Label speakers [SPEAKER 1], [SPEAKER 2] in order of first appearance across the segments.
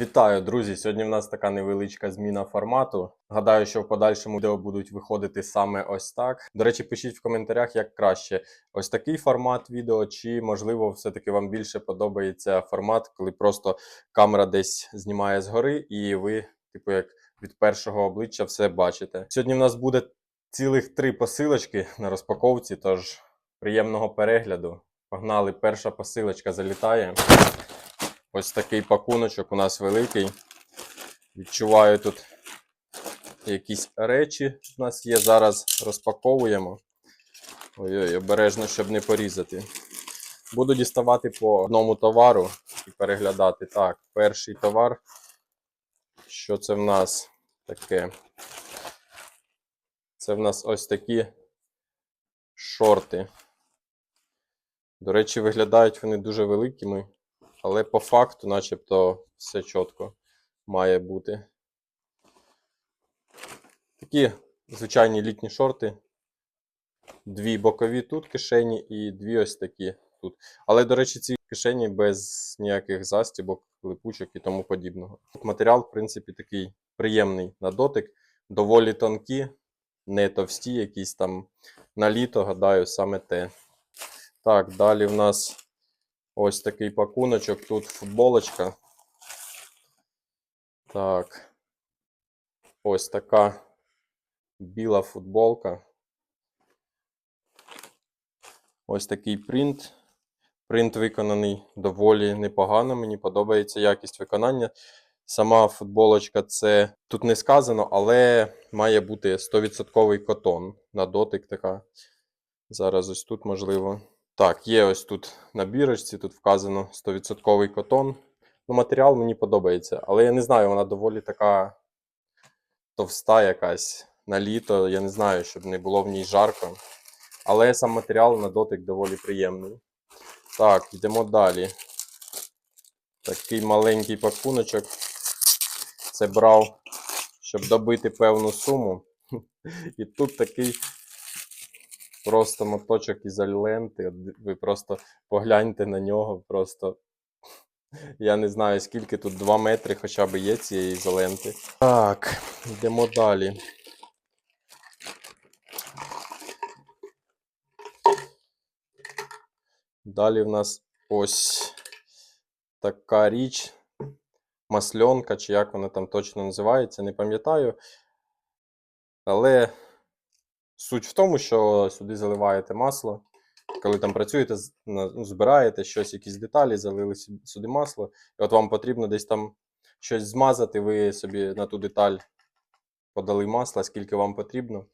[SPEAKER 1] Вітаю, друзі! Сьогодні в нас така невеличка зміна формату. Гадаю, що в подальшому відео будуть виходити саме ось так. До речі, пишіть в коментарях, як краще ось такий формат відео, чи можливо, все-таки вам більше подобається формат, коли просто камера десь знімає згори, і ви, типу, як від першого обличчя все бачите. Сьогодні в нас буде цілих три посилочки на розпаковці, тож приємного перегляду. Погнали, перша посилочка залітає. Ось такий пакуночок у нас великий. Відчуваю тут якісь речі у нас є. Зараз розпаковуємо. Ой-ой, обережно, щоб не порізати. Буду діставати по одному товару і переглядати. Так, перший товар. Що це в нас таке? Це в нас ось такі шорти. До речі, виглядають вони дуже великими. Але по факту, начебто, все чітко має бути. Такі звичайні літні шорти. Дві бокові тут кишені і дві ось такі тут. Але, до речі, ці кишені без ніяких застібок, липучок і тому подібного. Матеріал, в принципі, такий приємний на дотик, доволі тонкі, не товсті, якісь там на літо, гадаю, саме те. Так, далі в нас. Ось такий пакуночок. Тут футболочка. Так. Ось така біла футболка. Ось такий принт. Принт виконаний доволі непогано. Мені подобається якість виконання. Сама футболочка це тут не сказано, але має бути 100% котон. На дотик така. Зараз ось тут можливо. Так, є ось тут на бірочці, тут вказано 100% котон. Ну, матеріал мені подобається, але я не знаю, вона доволі така товста якась на літо. Я не знаю, щоб не було в ній жарко. Але сам матеріал на дотик доволі приємний. Так, йдемо далі. Такий маленький пакуночок. Це брав, щоб добити певну суму. І тут такий просто моточок ізоленти. Ви просто погляньте на нього. Просто я не знаю, скільки тут 2 метри хоча б є цієї ізоленти. Так, йдемо далі. Далі в нас ось така річ. Масльонка, чи як вона там точно називається, не пам'ятаю. Але Суть в тому, що сюди заливаєте масло. Коли там працюєте, ну, збираєте щось, якісь деталі, залили сюди масло. І от вам потрібно десь там щось змазати, ви собі на ту деталь подали масло, скільки вам потрібно.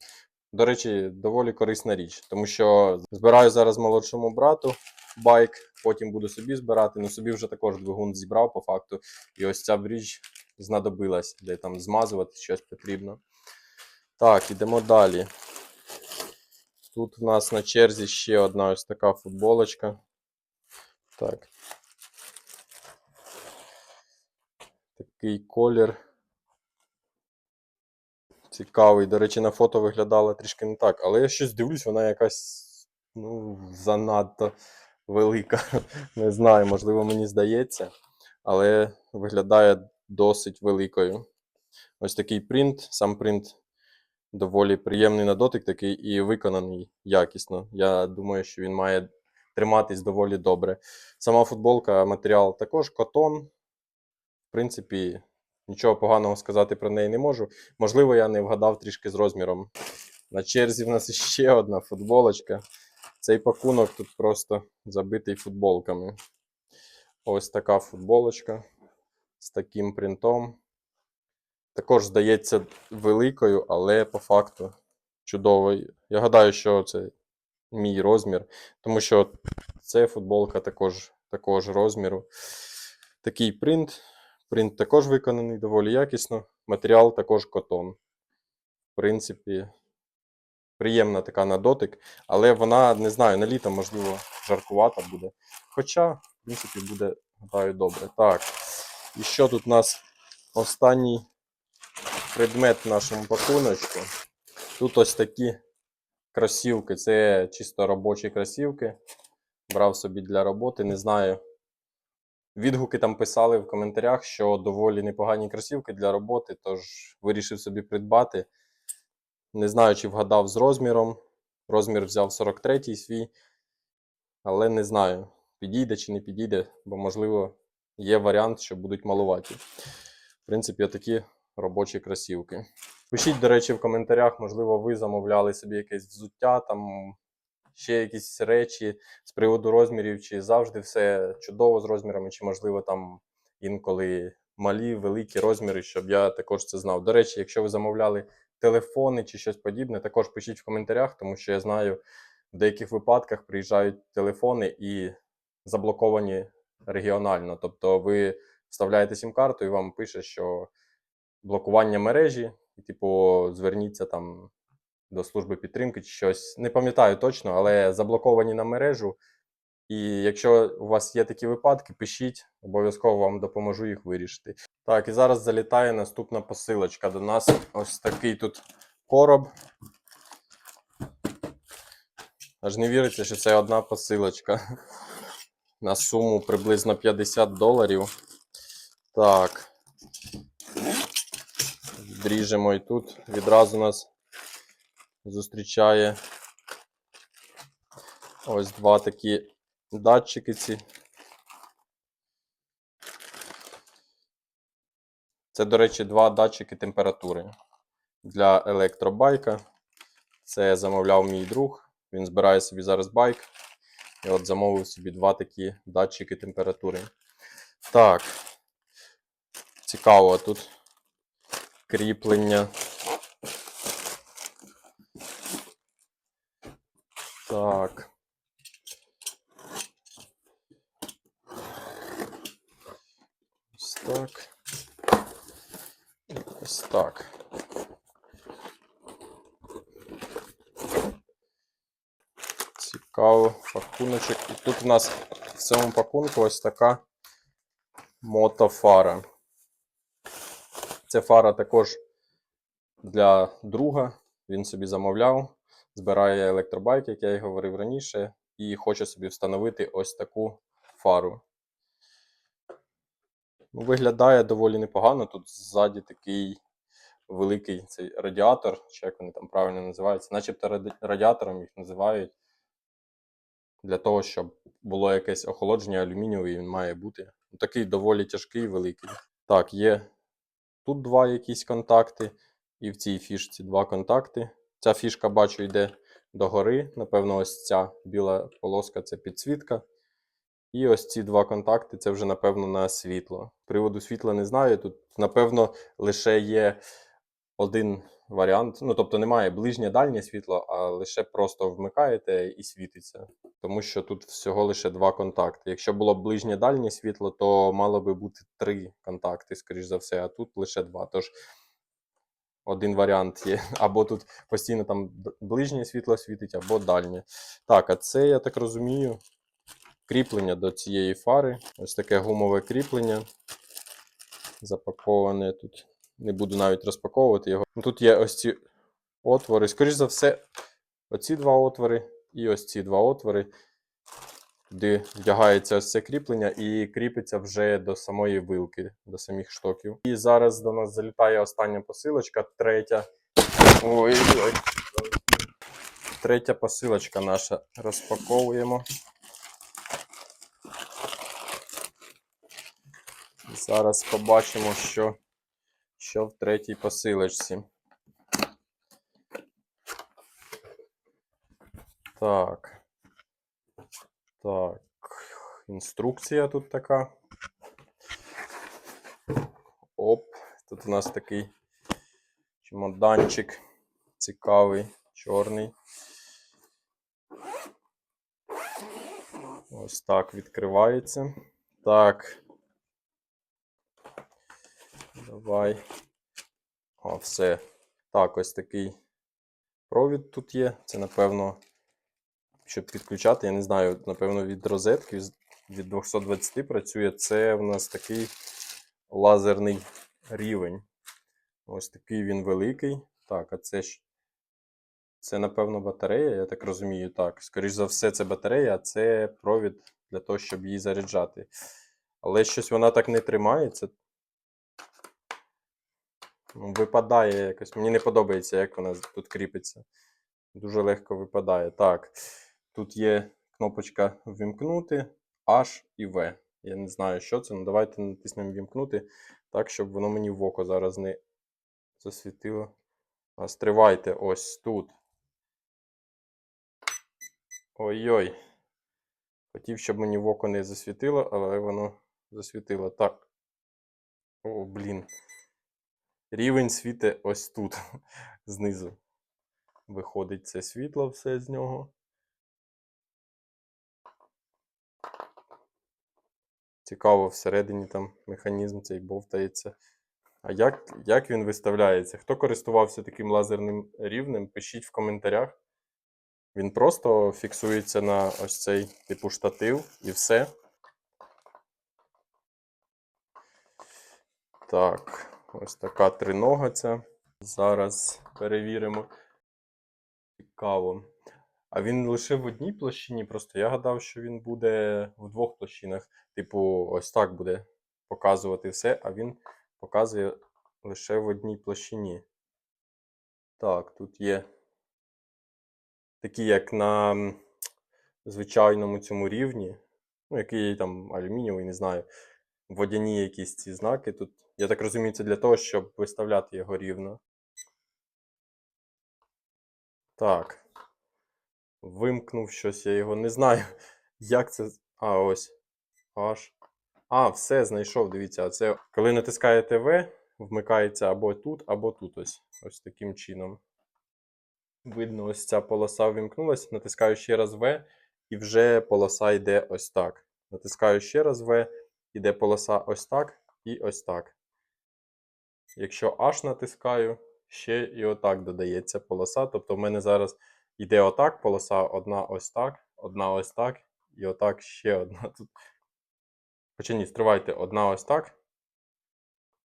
[SPEAKER 1] До речі, доволі корисна річ, тому що збираю зараз молодшому брату байк, потім буду собі збирати. Ну собі вже також двигун зібрав по факту. І ось ця річ знадобилась, де там змазувати щось потрібно. Так, ідемо далі. Тут в нас на черзі ще одна ось така футболочка. Так. Такий колір. Цікавий. До речі, на фото виглядала трішки не так. Але я щось дивлюсь, вона якась ну, занадто велика. Не знаю, можливо, мені здається. Але виглядає досить великою. Ось такий принт. Сам принт доволі приємний на дотик такий і виконаний якісно. Я думаю, що він має триматись доволі добре. Сама футболка, матеріал також котон. В принципі, нічого поганого сказати про неї не можу. Можливо, я не вгадав трішки з розміром. На черзі в нас ще одна футболочка. Цей пакунок тут просто забитий футболками. Ось така футболочка з таким принтом. Також здається великою, але по факту чудовою. Я гадаю, що це мій розмір, тому що це футболка також, також розміру. Такий принт. Принт також виконаний доволі якісно. Матеріал також котон. В принципі, приємна така на дотик, але вона, не знаю, на літо, можливо, жаркувата буде. Хоча, в принципі, буде, гадаю, добре. Так. І що тут у нас останній предмет в нашому пакуночку. Тут ось такі кросівки. Це чисто робочі кросівки. Брав собі для роботи. Не знаю, Відгуки там писали в коментарях, що доволі непогані кросівки для роботи, тож вирішив собі придбати. Не знаю, чи вгадав з розміром. Розмір взяв 43-й свій, але не знаю, підійде чи не підійде, бо, можливо, є варіант, що будуть малуваті. В принципі, такі робочі кросівки. Пишіть, до речі, в коментарях, можливо, ви замовляли собі якесь взуття, там ще якісь речі з приводу розмірів, чи завжди все чудово з розмірами, чи, можливо, там інколи малі, великі розміри, щоб я також це знав. До речі, якщо ви замовляли телефони чи щось подібне, також пишіть в коментарях, тому що я знаю, в деяких випадках приїжджають телефони і заблоковані регіонально. Тобто ви вставляєте сім-карту і вам пише, що блокування мережі, і, типу, зверніться там до служби підтримки чи щось. Не пам'ятаю точно, але заблоковані на мережу. І якщо у вас є такі випадки, пишіть, обов'язково вам допоможу їх вирішити. Так, і зараз залітає наступна посилочка до нас. Ось такий тут короб. Аж не віриться, що це одна посилочка. На суму приблизно 50 доларів. Так. Дріжемо і тут. Відразу нас зустрічає ось два такі датчики ці. Це, до речі, два датчики температури для електробайка. Це замовляв мій друг. Він збирає собі зараз байк. І от замовив собі два такі датчики температури. Так. Цікаво тут кріплення. Так. Ось так. Ось так. Цікаво, пакуночок. І тут у нас в цьому пакунку ось така мотофара. Це фара також для друга. Він собі замовляв, збирає електробайк, як я і говорив раніше, і хоче собі встановити ось таку фару. Ну, виглядає доволі непогано. Тут ззаді такий великий цей радіатор, чи як вони там правильно називаються, начебто радіатором їх називають. Для того, щоб було якесь охолодження алюмінієвий, він має бути. Такий доволі тяжкий, великий. Так, є тут два якісь контакти, і в цій фішці два контакти. Ця фішка, бачу, йде догори. Напевно, ось ця біла полоска це підсвітка. І ось ці два контакти це вже, напевно, на світло. Приводу світла не знаю. Тут, напевно, лише є один варіант. Ну, тобто немає ближнє дальнє світло, а лише просто вмикаєте і світиться. Тому що тут всього лише два контакти. Якщо було ближнє дальнє світло, то мало би бути три контакти, скоріш за все, а тут лише два. Тож один варіант є. Або тут постійно там ближнє світло світить, або дальнє. Так, а це, я так розумію, кріплення до цієї фари. Ось таке гумове кріплення. Запаковане тут. Не буду навіть розпаковувати його. Ну, Тут є ось ці отвори. Скоріш за все, оці два отвори і ось ці два отвори, де вдягається ось це кріплення і кріпиться вже до самої вилки, до самих штоків. І зараз до нас залітає остання посилочка, третя. Ой, ой. Третя посилочка наша. Розпаковуємо. Зараз побачимо, що, що в третій посилочці. Так. Так. Інструкція тут така. Оп. Тут у нас такий чемоданчик цікавий, чорний. Ось так відкривається. Так. Давай. О, все. Так, ось такий провід тут є. Це, напевно, щоб підключати, я не знаю, напевно, від розетки від 220 працює. Це в нас такий лазерний рівень. Ось такий він великий. Так, а це ж. Це, напевно, батарея, я так розумію. Так, скоріш за все, це батарея, а це провід для того, щоб її заряджати. Але щось вона так не тримається. Ну, Випадає якось. Мені не подобається, як вона тут кріпиться. Дуже легко випадає. Так, тут є кнопочка ввімкнути, H і V. Я не знаю, що це, але давайте натиснемо ввімкнути так, щоб воно мені в око зараз не засвітило. А стривайте ось тут. Ой-ой. Хотів, щоб мені в око не засвітило, але воно засвітило. Так. О, блін. Рівень світи ось тут, знизу. Виходить це світло все з нього. Цікаво, всередині там механізм цей бовтається. А як, як він виставляється? Хто користувався таким лазерним рівнем, пишіть в коментарях. Він просто фіксується на ось цей типу штатив і все. Так, ось така тринога ця. Зараз перевіримо. Цікаво. А він лише в одній площині, просто я гадав, що він буде в двох площинах. Типу, ось так буде показувати все, а він показує лише в одній площині. Так, тут є такі, як на звичайному цьому рівні, ну, який там алюмінієвий, не знаю, водяні якісь ці знаки. Тут, я так розумію, це для того, щоб виставляти його рівно. Так. Вимкнув щось, я його не знаю. Як це. А, ось. Аж. А, все, знайшов. Дивіться, це коли натискаєте V, вмикається або тут, або тут. Ось. Ось таким чином. Видно, ось ця полоса вимкнулась. Натискаю ще раз V, і вже полоса йде ось так. Натискаю ще раз V, іде полоса ось так і ось так. Якщо H натискаю, ще і отак додається полоса. Тобто в мене зараз йде отак полоса, одна ось так, одна ось так, і отак ще одна тут. Хоча ні, стривайте, одна ось так,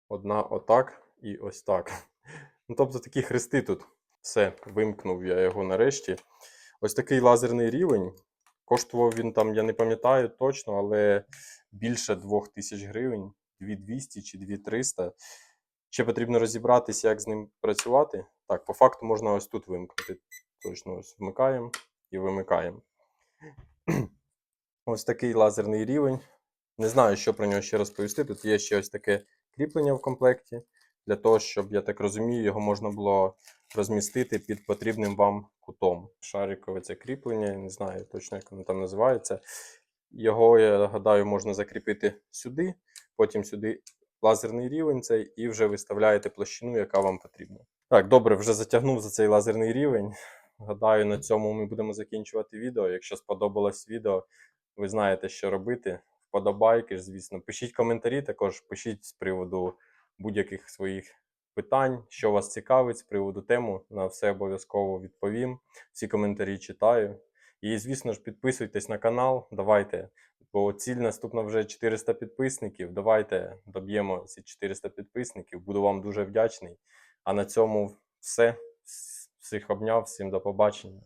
[SPEAKER 1] одна отак і ось так. Ну, тобто такі хрести тут. Все, вимкнув я його нарешті. Ось такий лазерний рівень. Коштував він там, я не пам'ятаю точно, але більше 2000 гривень, 2200 чи 2300. Ще потрібно розібратися, як з ним працювати. Так, по факту можна ось тут вимкнути. Точно ось вмикаємо і вимикаємо. Ось такий лазерний рівень. Не знаю, що про нього ще розповісти. Тут є ще ось таке кріплення в комплекті. Для того, щоб, я так розумію, його можна було розмістити під потрібним вам кутом. Шарикове це кріплення, не знаю точно, як воно там називається. Його, я гадаю, можна закріпити сюди, потім сюди лазерний рівень цей, і вже виставляєте площину, яка вам потрібна. Так, добре, вже затягнув за цей лазерний рівень. Гадаю, на цьому ми будемо закінчувати відео. Якщо сподобалось відео, ви знаєте, що робити. Вподобайки звісно. Пишіть коментарі, також пишіть з приводу будь-яких своїх питань, що вас цікавить з приводу тему. На все обов'язково відповім. Всі коментарі читаю. І, звісно ж, підписуйтесь на канал. Давайте, бо ціль наступна вже 400 підписників. Давайте доб'ємо ці 400 підписників. Буду вам дуже вдячний. А на цьому все. Всіх обняв, всім до побачення.